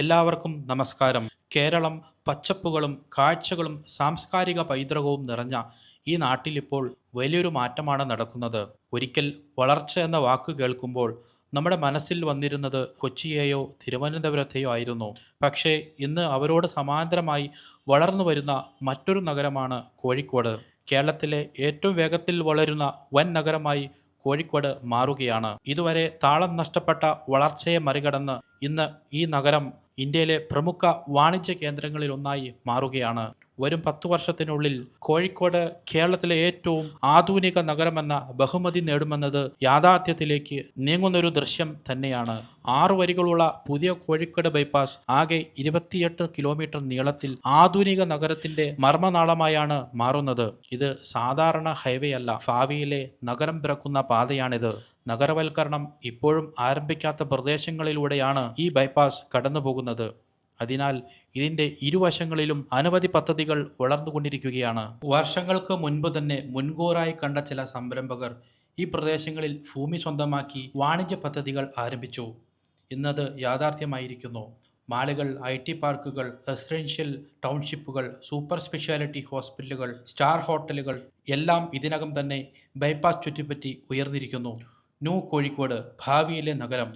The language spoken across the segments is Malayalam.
എല്ലാവർക്കും നമസ്കാരം. കേരളം പച്ചപ്പുകളും കാഴ്ചകളും സാംസ്കാരിക പൈതൃകവും നിറഞ്ഞ ഈ നാട്ടിലിപ്പോൾ വലിയൊരു മാറ്റമാണ് നടക്കുന്നത്. ഒരിക്കൽ വളർച്ച എന്ന വാക്ക് കേൾക്കുമ്പോൾ നമ്മുടെ മനസ്സിൽ വന്നിരുന്നത് കൊച്ചിയെയോ തിരുവനന്തപുരത്തെയോ ആയിരുന്നു. പക്ഷേ ഇന്ന് അവരോട് സമാന്തരമായി വളർന്നു വരുന്ന മറ്റൊരു നഗരമാണ് കോഴിക്കോട്. കേരളത്തിലെ ഏറ്റവും വേഗത്തിൽ വളരുന്ന വൻ നഗരമായി കോഴിക്കോട് മാറുകയാണ്. ഇതുവരെ താളം നഷ്ടപ്പെട്ട വളർച്ചയെ മറികടന്ന് ഇന്ന് ഈ നഗരം ഇന്ത്യയിലെ പ്രമുഖ വാണിജ്യ കേന്ദ്രങ്ങളിൽ ഒന്നായി മാറുകയാണ്. വരും പത്തു വർഷത്തിനുള്ളിൽ കോഴിക്കോട് കേരളത്തിലെ ഏറ്റവും ആധുനിക നഗരമെന്ന ബഹുമതി നേടുമെന്നത് യാഥാർത്ഥ്യത്തിലേക്ക് നീങ്ങുന്നൊരു ദൃശ്യം തന്നെയാണ്. ആറു വരികളുള്ള പുതിയ കോഴിക്കോട് ബൈപ്പാസ് ആകെ ഇരുപത്തിയെട്ട് കിലോമീറ്റർ നീളത്തിൽ ആധുനിക നഗരത്തിന്റെ മർമ്മനാളമായാണ് മാറുന്നത്. ഇത് സാധാരണ ഹൈവേ അല്ല ഭാവിയിലെ നഗരം പിറക്കുന്ന പാതയാണിത്. നഗരവൽക്കരണം ഇപ്പോഴും ആരംഭിക്കാത്ത പ്രദേശങ്ങളിലൂടെയാണ് ഈ ബൈപ്പാസ് കടന്നുപോകുന്നത്. അതിനാൽ ഇതിന്റെ ഇരുവശങ്ങളിലും അനവധി പദ്ധതികൾ വളർന്നുകൊണ്ടിരിക്കുകയാണ്. വർഷങ്ങൾക്ക് മുൻപ് തന്നെ മുൻകൂറായി കണ്ട ചില സംരംഭകർ ഈ പ്രദേശങ്ങളിൽ ഭൂമി സ്വന്തമാക്കി വാണിജ്യ പദ്ധതികൾ ആരംഭിച്ചു. ഇന്നത് യാഥാർത്ഥ്യമായിരിക്കുന്നു. മാളുകൾ ഐ ടി പാർക്കുകൾ റെസിഡൻഷ്യൽ ടൗൺഷിപ്പുകൾ സൂപ്പർ സ്പെഷ്യാലിറ്റി ഹോസ്പിറ്റലുകൾ സ്റ്റാർ ഹോട്ടലുകൾ എല്ലാം ഇതിനകം തന്നെ ബൈപ്പാസ് ചുറ്റിപ്പറ്റി ഉയർന്നിരിക്കുന്നു. ന്യൂ കോഴിക്കോട് ഭാവിയിലെ നഗരം.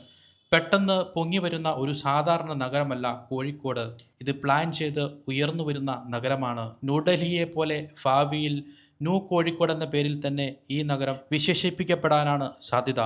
പെട്ടെന്ന് പൊങ്ങി വരുന്ന ഒരു സാധാരണ നഗരമല്ല കോഴിക്കോട്. ഇത് പ്ലാൻ ചെയ്ത് ഉയർന്നു വരുന്ന നഗരമാണ്. ന്യൂഡൽഹിയെ പോലെ ഭാവിയിൽ ന്യൂ കോഴിക്കോട് എന്ന പേരിൽ തന്നെ ഈ നഗരം വിശേഷിപ്പിക്കപ്പെടാനാണ് സാധ്യത.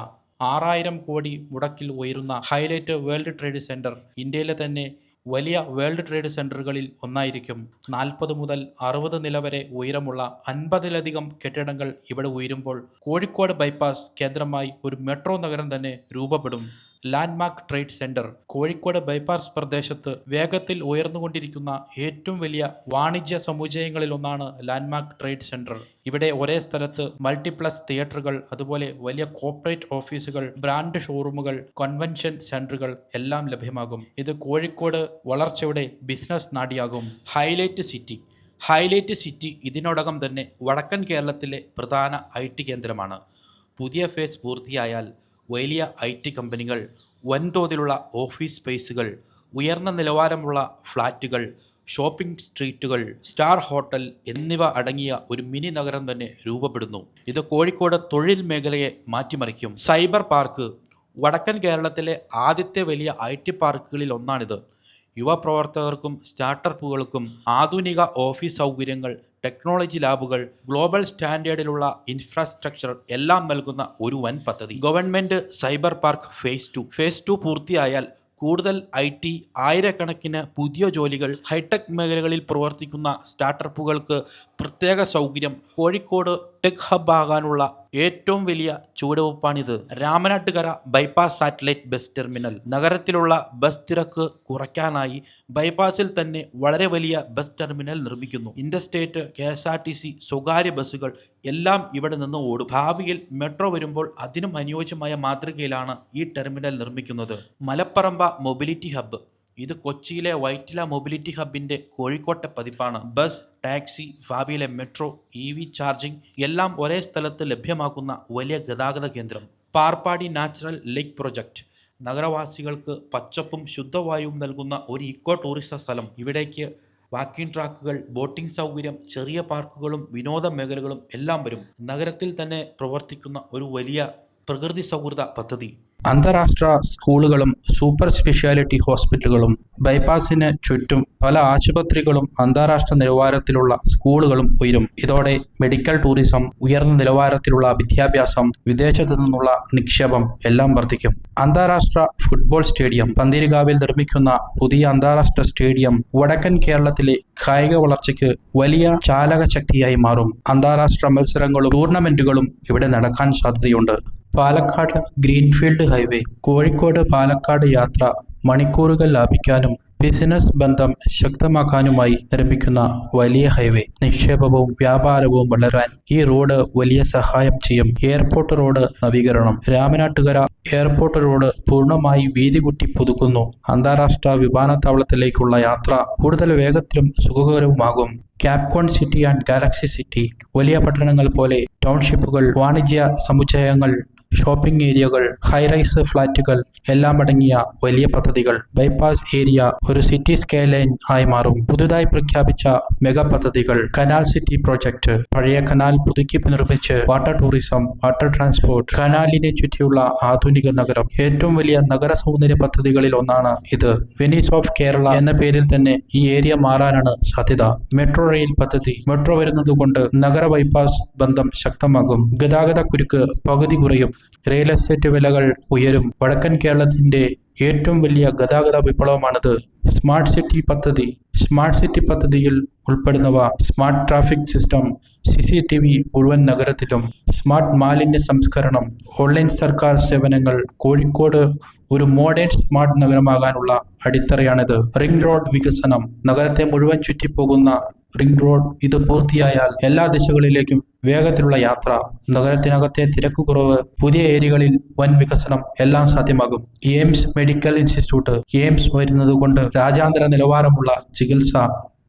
ആറായിരം കോടി മുടക്കിൽ ഉയരുന്ന ഹൈലൈറ്റ് വേൾഡ് ട്രേഡ് സെന്റർ ഇന്ത്യയിലെ തന്നെ വലിയ വേൾഡ് ട്രേഡ് സെന്ററുകളിൽ ഒന്നായിരിക്കും. നാൽപ്പത് മുതൽ അറുപത് നില വരെ ഉയരമുള്ള അൻപതിലധികം കെട്ടിടങ്ങൾ ഇവിടെ ഉയരുമ്പോൾ കോഴിക്കോട് ബൈപ്പാസ് കേന്ദ്രമായി ഒരു മെട്രോ നഗരം തന്നെ രൂപപ്പെടും. Landmark trade centre Kozhikode bypass പ്രദേശത്ത് വേഗത്തിൽ ഉയർന്നുകൊണ്ടിരിക്കുന്ന ഏറ്റവും വലിയ വാണിജ്യ സമുച്ചയങ്ങളിൽ ഒന്നാണ് ലാൻഡ്മാർക്ക് ട്രേഡ് സെന്റർ. ഇവിടെ ഒരേ സ്ഥലത്ത് മൾട്ടിപ്ലസ് തിയേറ്ററുകൾ അതുപോലെ വലിയ കോർപ്പറേറ്റ് ഓഫീസുകൾ ബ്രാൻഡ് ഷോറൂമുകൾ കൺവെൻഷൻ സെന്ററുകൾ എല്ലാം ലഭ്യമാകും. ഇത് കോഴിക്കോട് വളർച്ചയുടെ ബിസിനസ് നാടിയാകും. Highlight city. ഹൈലൈറ്റ് സിറ്റി ഇതിനോടകം തന്നെ വടക്കൻ കേരളത്തിലെ പ്രധാന ഐ കേന്ദ്രമാണ്. പുതിയ ഫേസ് പൂർത്തിയായാൽ വലിയ ഐ ടി കമ്പനികൾ വൻതോതിലുള്ള ഓഫീസ് സ്പേസുകൾ ഉയർന്ന നിലവാരമുള്ള ഫ്ലാറ്റുകൾ ഷോപ്പിംഗ് സ്ട്രീറ്റുകൾ സ്റ്റാർ ഹോട്ടൽ എന്നിവ അടങ്ങിയ ഒരു മിനി നഗരം തന്നെ രൂപപ്പെടുന്നു. ഇത് കോഴിക്കോട് തൊഴിൽ മേഖലയെ മാറ്റിമറിക്കും. സൈബർ പാർക്ക് വടക്കൻ കേരളത്തിലെ ആദ്യത്തെ വലിയ ഐ ടി പാർക്കുകളിൽ ഒന്നാണിത്. യുവപ്രവർത്തകർക്കും സ്റ്റാർട്ടപ്പുകൾക്കും ആധുനിക ഓഫീസ് സൗകര്യങ്ങൾ ടെക്നോളജി ലാബുകൾ ഗ്ലോബൽ സ്റ്റാൻഡേർഡിലുള്ള ഇൻഫ്രാസ്ട്രക്ചർ എല്ലാം നൽകുന്ന ഒരു വൻ പദ്ധതി. Government cyber park phase two. Phase two പൂർത്തിയായാൽ കൂടുതൽ ഐ ടി ആയിരക്കണക്കിന് പുതിയ ജോലികൾ ഹൈടെക് മേഖലകളിൽ പ്രവർത്തിക്കുന്ന സ്റ്റാർട്ടപ്പുകൾക്ക് പ്രത്യേക സൗകര്യം. കോഴിക്കോട് ടെക് ഹബ് ആകാനുള്ള ഏറ്റവും വലിയ ചുവടുവെപ്പാണിത്. Ramanattukara bypass satellite bus terminal നഗരത്തിലുള്ള bus തിരക്ക് കുറയ്ക്കാനായി ബൈപ്പാസിൽ തന്നെ വളരെ വലിയ ബസ് ടെർമിനൽ നിർമ്മിക്കുന്നു. Interstate K S R T C സ്വകാര്യ ബസ്സുകൾ എല്ലാം ഇവിടെ നിന്ന് ഓടും. ഭാവിയിൽ മെട്രോ വരുമ്പോൾ അതിനും അനുയോജ്യമായ മാതൃകയിലാണ് ഈ ടെർമിനൽ നിർമ്മിക്കുന്നത്. മലപ്പറമ്പ മൊബിലിറ്റി ഹബ്ബ് ഇത് കൊച്ചിയിലെ വൈറ്റില മൊബിലിറ്റി ഹബിന്റെ കോഴിക്കോട്ടെ പതിപ്പാണ്. ബസ് ടാക്സി ഭാവിയിലെ മെട്രോ ഇ വി ചാർജിംഗ് എല്ലാം ഒരേ സ്ഥലത്ത് ലഭ്യമാക്കുന്ന വലിയ ഗതാഗത കേന്ദ്രം. പാർപ്പാടി നാച്ചുറൽ ലേക്ക് പ്രൊജക്റ്റ് നഗരവാസികൾക്ക് പച്ചപ്പും ശുദ്ധവായുവും നൽകുന്ന ഒരു ഇക്കോ ടൂറിസ്റ്റ് സ്ഥലം. ഇവിടേക്ക് വാക്കിംഗ് ട്രാക്കുകൾ ബോട്ടിംഗ് സൗകര്യം ചെറിയ പാർക്കുകളും വിനോദ മേഖലകളും എല്ലാം വരും. നഗരത്തിൽ തന്നെ പ്രവർത്തിക്കുന്ന ഒരു വലിയ പ്രകൃതി സൗഹൃദ പദ്ധതി. അന്താരാഷ്ട്ര സ്കൂളുകളും സൂപ്പർ സ്പെഷ്യാലിറ്റി ഹോസ്പിറ്റലുകളും ബൈപ്പാസിന് ചുറ്റും പല ആശുപത്രികളും അന്താരാഷ്ട്ര നിലവാരത്തിലുള്ള സ്കൂളുകളും ഉയരും. ഇതോടെ മെഡിക്കൽ ടൂറിസം ഉയർന്ന നിലവാരത്തിലുള്ള വിദ്യാഭ്യാസം വിദേശത്തു നിന്നുള്ള നിക്ഷേപം എല്ലാം വർദ്ധിക്കും. അന്താരാഷ്ട്ര ഫുട്ബോൾ സ്റ്റേഡിയം പന്തീരുകാവിൽ നിർമ്മിക്കുന്ന പുതിയ അന്താരാഷ്ട്ര സ്റ്റേഡിയം വടക്കൻ കേരളത്തിലെ കായിക വളർച്ചയ്ക്ക് വലിയ ചാലക ശക്തിയായി മാറും. അന്താരാഷ്ട്ര മത്സരങ്ങളും ടൂർണമെന്റുകളും ഇവിടെ നടക്കാൻ സാധ്യതയുണ്ട്. പാലക്കാട് ഗ്രീൻഫീൽഡ് ഹൈവേ കോഴിക്കോട് പാലക്കാട് യാത്ര മണിക്കൂറുകൾ ലാഭിക്കാനും ബിസിനസ് ബന്ധം ശക്തമാക്കാനുമായി നിർമ്മിക്കുന്ന വലിയ ഹൈവേ. നിക്ഷേപവും വ്യാപാരവും വളരാൻ ഈ റോഡ് വലിയ സഹായം ചെയ്യും. എയർപോർട്ട് റോഡ് നവീകരണം. രാമനാട്ടുകര എയർപോർട്ട് റോഡ് പൂർണമായി വീതി കുട്ടി പുതുക്കുന്നു. അന്താരാഷ്ട്ര വിമാനത്താവളത്തിലേക്കുള്ള യാത്ര കൂടുതൽ വേഗത്തിലും സുഖകരവുമാകും. ക്യാപ്കോൺ സിറ്റി ആൻഡ് ഗാലക്സി സിറ്റി വലിയ പട്ടണങ്ങൾ പോലെ ടൗൺഷിപ്പുകൾ വാണിജ്യ സമുച്ചയങ്ങൾ ഷോപ്പിംഗ് ഏരിയകൾ ഹൈറൈസ് ഫ്ളാറ്റുകൾ എല്ലാം അടങ്ങിയ വലിയ പദ്ധതികൾ. ബൈപ്പാസ് ഏരിയ ഒരു സിറ്റി സ്കെയിലൈൻ ആയി മാറും. പുതുതായി പ്രഖ്യാപിച്ച മെഗാ പദ്ധതികൾ കനാൽ സിറ്റി പ്രോജക്റ്റ് പഴയ കനാൽ പുതുക്കി നിർമ്മിച്ച് വാട്ടർ ടൂറിസം വാട്ടർ ട്രാൻസ്പോർട്ട് കനാലിനെ ചുറ്റിയുള്ള ആധുനിക നഗരം. ഏറ്റവും വലിയ നഗര സൗന്ദര്യ പദ്ധതികളിൽ ഒന്നാണ് ഇത്. വെനീസ് ഓഫ് കേരള എന്ന പേരിൽ തന്നെ ഈ ഏരിയ മാറാനാണ് സാധ്യത. മെട്രോ റെയിൽ പദ്ധതി. മെട്രോ വരുന്നതുകൊണ്ട് നഗര ബൈപ്പാസ് ബന്ധം ശക്തമാകും. ഗതാഗത കുരുക്ക് പകുതി കുറയും. റിയൽ എസ്റ്റേറ്റ് വിലകൾ ഉയരും. വടക്കൻ കേരളത്തിന്റെ ഏറ്റവും വലിയ ഗതാഗത വിപ്ലവമാണിത് സ്മാർട്ട് സിറ്റി പദ്ധതി. സ്മാർട്ട് സിറ്റി പദ്ധതിയിൽ ഉൾപ്പെടുന്നവ smart traffic system C C T V മുഴുവൻ നഗരത്തിലും. സ്മാർട്ട് മാലിന്യ സംസ്കരണം ഓൺലൈൻ സർക്കാർ സേവനങ്ങൾ കോഴിക്കോട് ഒരു മോഡേൺ സ്മാർട്ട് നഗരമാകാനുള്ള അടിത്തറയാണിത്. റിംഗ് റോഡ് വികസനം നഗരത്തെ മുഴുവൻ ചുറ്റിപ്പോകുന്ന റിംഗ് റോഡ് ഇത് പൂർത്തിയായാൽ എല്ലാ ദിശകളിലേക്കും വേഗത്തിലുള്ള യാത്ര. നഗരത്തിനകത്തെ തിരക്ക് കുറവ് പുതിയ ഏരിയകളിൽ വൻ വികസനം എല്ലാം സാധ്യമാകും. AIIMS medical institute. എയിംസ് വരുന്നത് കൊണ്ട് രാജ്യാന്തര നിലവാരമുള്ള ചികിത്സ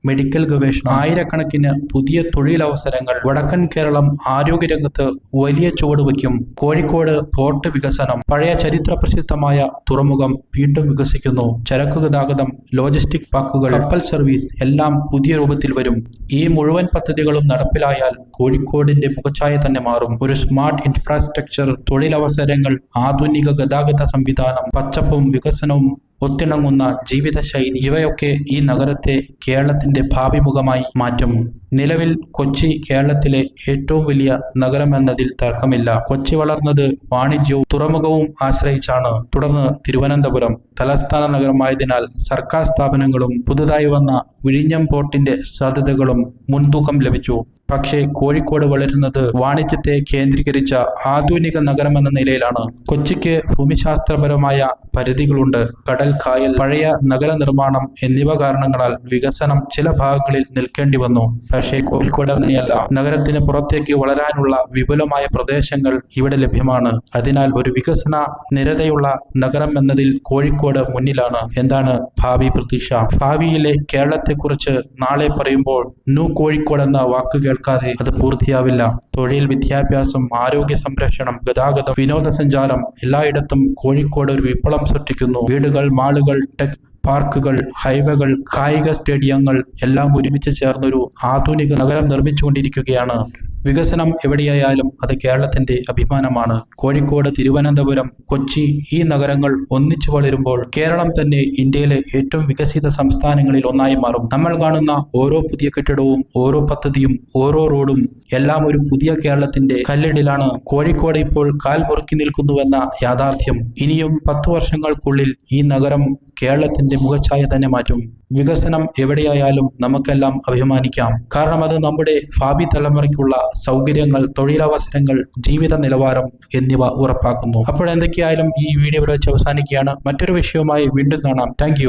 മെഡിക്കൽ ഗവേഷണം. ആയിരക്കണക്കിന് പുതിയ തൊഴിലവസരങ്ങൾ. വടക്കൻ കേരളം ആരോഗ്യരംഗത്ത് വലിയ ചുവടുവയ്ക്കും കോഴിക്കോട് പോർട്ട് വികസനം. പഴയ ചരിത്ര പ്രസിദ്ധമായ തുറമുഖം വീണ്ടും വികസിക്കുന്നു. ചരക്ക് ഗതാഗതം ലോജിസ്റ്റിക് പാക്കുകൾ കപ്പൽ സർവീസ് എല്ലാം പുതിയ രൂപത്തിൽ വരും. ഈ മുഴുവൻ പദ്ധതികളും നടപ്പിലായാൽ കോഴിക്കോടിന്റെ മുഖച്ഛായ തന്നെ മാറും. ഒരു സ്മാർട്ട് ഇൻഫ്രാസ്ട്രക്ചർ തൊഴിലവസരങ്ങൾ ആധുനിക ഗതാഗത സംവിധാനം പച്ചപ്പും വികസനവും ഒത്തിണങ്ങുന്ന ജീവിതശൈലി ഇവയൊക്കെ ഈ നഗരത്തെ കേരളത്തിന്റെ ഭാവിമുഖമായി മാറ്റും. നിലവിൽ കൊച്ചി കേരളത്തിലെ ഏറ്റവും വലിയ നഗരമെന്നതിൽ തർക്കമില്ല. കൊച്ചി വളർന്നത് വാണിജ്യവും തുറമുഖവും ആശ്രയിച്ചാണ്. തുടർന്ന് തിരുവനന്തപുരം തലസ്ഥാന നഗരമായതിനാൽ സർക്കാർ സ്ഥാപനങ്ങളും പുതുതായി വന്ന വിഴിഞ്ഞം പോർട്ടിന്റെ സാധ്യതകളും മുൻതൂക്കം ലഭിച്ചു. പക്ഷേ കോഴിക്കോട് വളരുന്നത് വാണിജ്യത്തെ കേന്ദ്രീകരിച്ച ആധുനിക നഗരമെന്ന നിലയിലാണ്. കൊച്ചിക്ക് ഭൂമിശാസ്ത്രപരമായ പരിധികളുണ്ട്. കടൽ കായൽ പഴയ നഗര നിർമ്മാണം എന്നിവ കാരണങ്ങളാൽ വികസനം ചില ഭാഗങ്ങളിൽ നിൽക്കേണ്ടി വന്നു. പക്ഷേ കോഴിക്കോട് അങ്ങനെയല്ല നഗരത്തിന് പുറത്തേക്ക് വളരാനുള്ള വിപുലമായ പ്രദേശങ്ങൾ ഇവിടെ ലഭ്യമാണ്. അതിനാൽ ഒരു വികസന നിരതയുള്ള നഗരം എന്നതിൽ കോഴിക്കോട് മുന്നിലാണ്. എന്താണ് ഭാവി പ്രതീക്ഷ? ഭാവിയിലെ കേരളത്തെക്കുറിച്ച് നാളെ പറയുമ്പോൾ ന്യൂ കോഴിക്കോട് എന്ന വാക്ക് കേൾക്കാതെ അത് പൂർത്തിയാവില്ല. തൊഴിൽ വിദ്യാഭ്യാസം ആരോഗ്യ സംരക്ഷണം ഗതാഗതം വിനോദസഞ്ചാരം എല്ലായിടത്തും കോഴിക്കോട് ഒരു വിപ്ലവം സൃഷ്ടിക്കുന്നു. വീടുകൾ മാളുകൾ ടെക് പാർക്കുകൾ ഹൈവേകൾ കായിക സ്റ്റേഡിയങ്ങൾ എല്ലാം ഒരുമിച്ച് ചേർന്നൊരു ആധുനിക നഗരം നിർമ്മിച്ചുകൊണ്ടിരിക്കുകയാണ്. വികസനം എവിടെയായാലും അത് കേരളത്തിന്റെ അഭിമാനമാണ്. കോഴിക്കോട് തിരുവനന്തപുരം കൊച്ചി ഈ നഗരങ്ങൾ ഒന്നിച്ചു വളരുമ്പോൾ കേരളം തന്നെ ഇന്ത്യയിലെ ഏറ്റവും വികസിത സംസ്ഥാനങ്ങളിൽ ഒന്നായി മാറും. നമ്മൾ കാണുന്ന ഓരോ പുതിയ കെട്ടിടവും ഓരോ പദ്ധതിയും ഓരോ റോഡും എല്ലാം ഒരു പുതിയ കേരളത്തിന്റെ കല്ലിടിലാണ്. കോഴിക്കോട് ഇപ്പോൾ കാൽ മുറുക്കി നിൽക്കുന്നുവെന്ന യാഥാർത്ഥ്യം. ഇനിയും പത്തു വർഷങ്ങൾക്കുള്ളിൽ ഈ നഗരം കേരളത്തിന്റെ മുഖച്ഛായ തന്നെ മാറ്റും. വികസനം എവിടെയായാലും നമുക്കെല്ലാം അഭിമാനിക്കാം. കാരണം അത് നമ്മുടെ ഭാവി തലമുറയ്ക്കുള്ള സൗകര്യങ്ങൾ തൊഴിലവസരങ്ങൾ ജീവിത നിലവാരം എന്നിവ ഉറപ്പാക്കുന്നു. അപ്പോൾ എന്തൊക്കെയായാലും ഈ വീഡിയോ വെച്ച് അവസാനിക്കുകയാണ്. മറ്റൊരു വിഷയവുമായി വീണ്ടും കാണാം. താങ്ക്